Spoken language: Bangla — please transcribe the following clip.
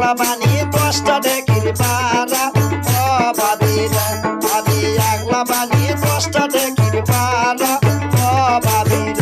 পাগলা বানি দশটা ডেকির পাড়া অবাদি আদি আগলা বানি দশটা ডেকির পাড়া অবাদি